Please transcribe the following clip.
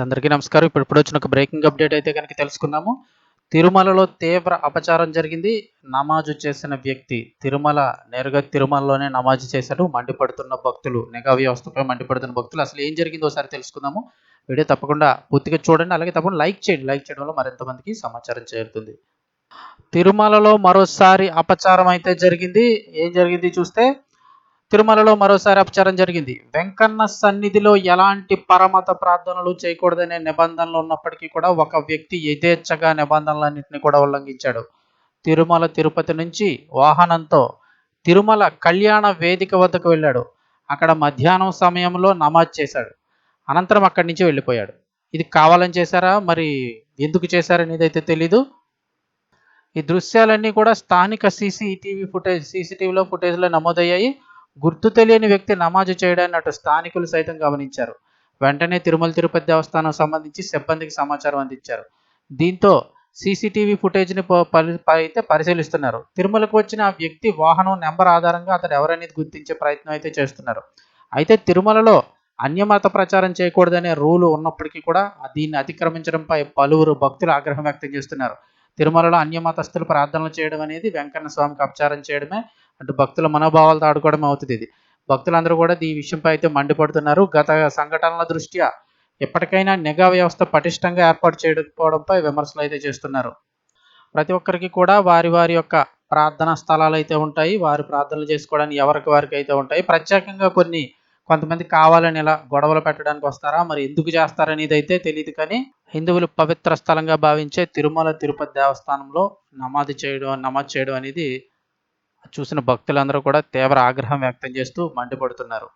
అందరికీ నమస్కారం. ఇప్పుడు ఇప్పుడు వచ్చిన ఒక బ్రేకింగ్ అప్డేట్ అయితే కనుక తెలుసుకుందాము. తిరుమలలో తీవ్ర అపచారం జరిగింది. నమాజు చేసిన వ్యక్తి తిరుమల నేరుగా తిరుమలలోనే నమాజు చేశాడు. మండిపడుతున్న భక్తులు నిఘా వ్యవస్థపై మండిపడుతున్న భక్తులు. అసలు ఏం జరిగిందో ఒకసారి తెలుసుకుందాము. వీడియో తప్పకుండా పూర్తిగా చూడండి. అలాగే తప్పకుండా లైక్ చేయండి. లైక్ చేయడం వల్ల మరింత మందికి సమాచారం చేరుతుంది. తిరుమలలో మరోసారి అపచారం అయితే జరిగింది. ఏం జరిగింది చూస్తే తిరుమలలో మరోసారి అపచారం జరిగింది. వెంకన్న సన్నిధిలో ఎలాంటి పరమత ప్రార్థనలు చేయకూడదనే నిబంధనలు ఉన్నప్పటికీ కూడా ఒక వ్యక్తి యథేచ్ఛగా నిబంధనలన్నింటినీ కూడా ఉల్లంఘించాడు. తిరుమల తిరుపతి నుంచి వాహనంతో తిరుమల కళ్యాణ వేదిక వద్దకు వెళ్ళాడు. అక్కడ మధ్యాహ్నం సమయంలో నమాజ్ చేశాడు. అనంతరం అక్కడి నుంచి వెళ్ళిపోయాడు. ఇది కావాలని చేశారా? మరి ఎందుకు చేశారనేది అయితే తెలీదు. ఈ దృశ్యాలన్నీ కూడా స్థానిక సీసీటీవీ ఫుటేజ్ సీసీటీవీలో ఫుటేజ్లో నమోదయ్యాయి. గుర్తు తెలియని వ్యక్తి నమాజు చేయడాన్ని అటు స్థానికులు సైతం గమనించారు. వెంటనే తిరుమల తిరుపతి దేవస్థానం సంబంధించి సిబ్బందికి సమాచారం అందించారు. దీంతో సీసీటీవీ ఫుటేజ్ని ప- అయితే పరిశీలిస్తున్నారు. తిరుమలకు వచ్చిన ఆ వ్యక్తి వాహనం నెంబర్ ఆధారంగా అతను ఎవరనేది గుర్తించే ప్రయత్నం అయితే చేస్తున్నారు. అయితే తిరుమలలో అన్యమత ప్రచారం చేయకూడదనే రూలు ఉన్నప్పటికీ కూడా దీన్ని అతిక్రమించడంపై పలువురు భక్తులు ఆగ్రహం వ్యక్తం చేస్తున్నారు. తిరుమలలో అన్యమతస్తులు ప్రార్థనలు చేయడం అనేది వెంకన్న స్వామికి అపచారం చేయడమే. అటు భక్తుల మనోభావాలతో ఆడుకోవడం అవుతుంది ఇది. భక్తులందరూ కూడా ఈ విషయంపై అయితే మండిపడుతున్నారు. గత సంఘటనల దృష్ట్యా ఎప్పటికైనా నిఘా వ్యవస్థ పటిష్టంగా ఏర్పాటు చేయకపోవడంపై విమర్శలు అయితే చేస్తున్నారు. ప్రతి ఒక్కరికి కూడా వారి వారి యొక్క ప్రార్థనా స్థలాలు అయితే ఉంటాయి. వారు ప్రార్థనలు చేసుకోవడానికి ఎవరికి వారికి అయితే ఉంటాయి. ప్రత్యేకంగా కొన్ని కొంతమంది కావాలని ఇలా గొడవలు పెట్టడానికి వస్తారా? మరి ఎందుకు చేస్తారనేది అయితే తెలియదు కానీ హిందువులు పవిత్ర స్థలంగా భావించే తిరుమల తిరుపతి దేవస్థానంలో నమాజ్ చేయడం నమాజ్ చేయడం అనేది చూసిన భక్తులందరూ కూడా తీవ్ర ఆగ్రహం వ్యక్తం చేస్తూ మండిపడుతున్నారు.